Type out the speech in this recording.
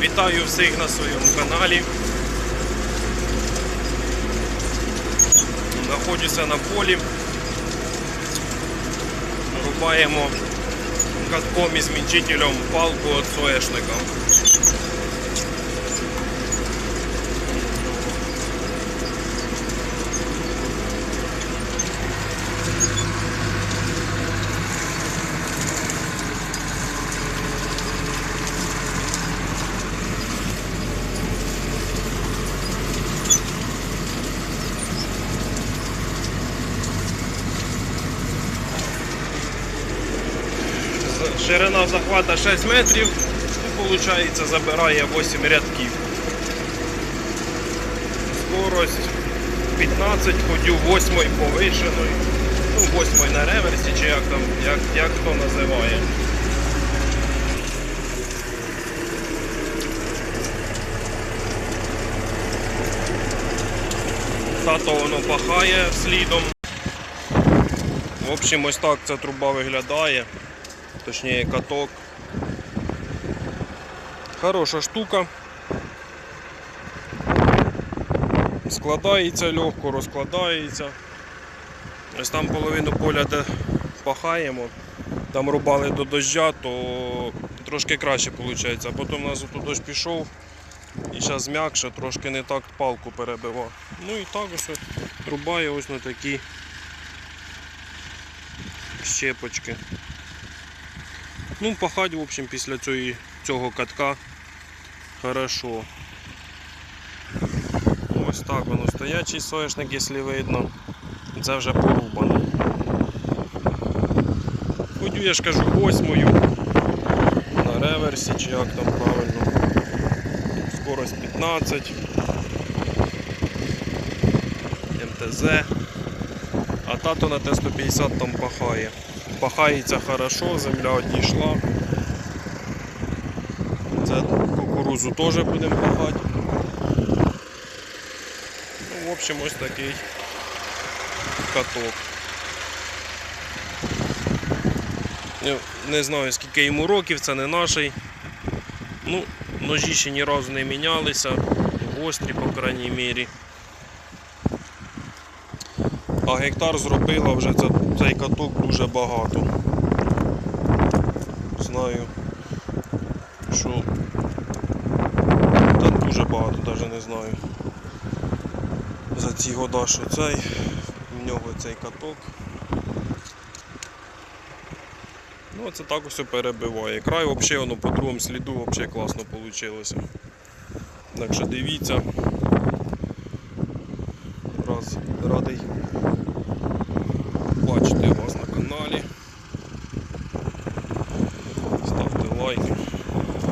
Вітаю всіх на своєму каналі. Знаходжуся на полі. Рубаємо катком і змінчителем палку від соєшника. Ширина захвата 6 метрів, ну, виходить, забирає 8 рядків. Скорость 15, ходю 8 повишеної. Ну, 8 на реверсі, чи як там, як, як хто називає. Тато воно пахає слідом. В общем, ось так ця труба виглядає. Точніше каток. Хороша штука. Складається легко, розкладається. Ось там половину поля, де пахаємо, там рубали до дождя, то трошки краще виходить. А потім у нас тут дощ пішов і зараз м'якше, трошки не так палку перебивав. Ну і так ось рубає ось на такі щепочки. Ну, пахать, в общем, після цієї, цього катка хорошо. Ось так воно стоячий соняшник, якщо видно. Це вже порубано. Ходю, я ж кажу, восьмою на реверсі, чи як там правильно. Скорость 15. МТЗ. Тато на Т-150 там пахає. Пахається хорошо, земля одійшла. Це кукурузу теж будемо пахати. Ну, в общем, ось такий каток. Не знаю скільки йому років, це не наший. Ну, ножі ще ні разу не мінялися, гострі, по крайній мірі. А гектар зробила вже це, цей каток дуже багато. Знаю, що та дуже багато, навіть не знаю. За ці года, що цей, в нього цей каток. Ну, це так ось перебиває. Край взагалі воно по другому сліду взагалі класно вийшло. Так що дивіться. Раз, радий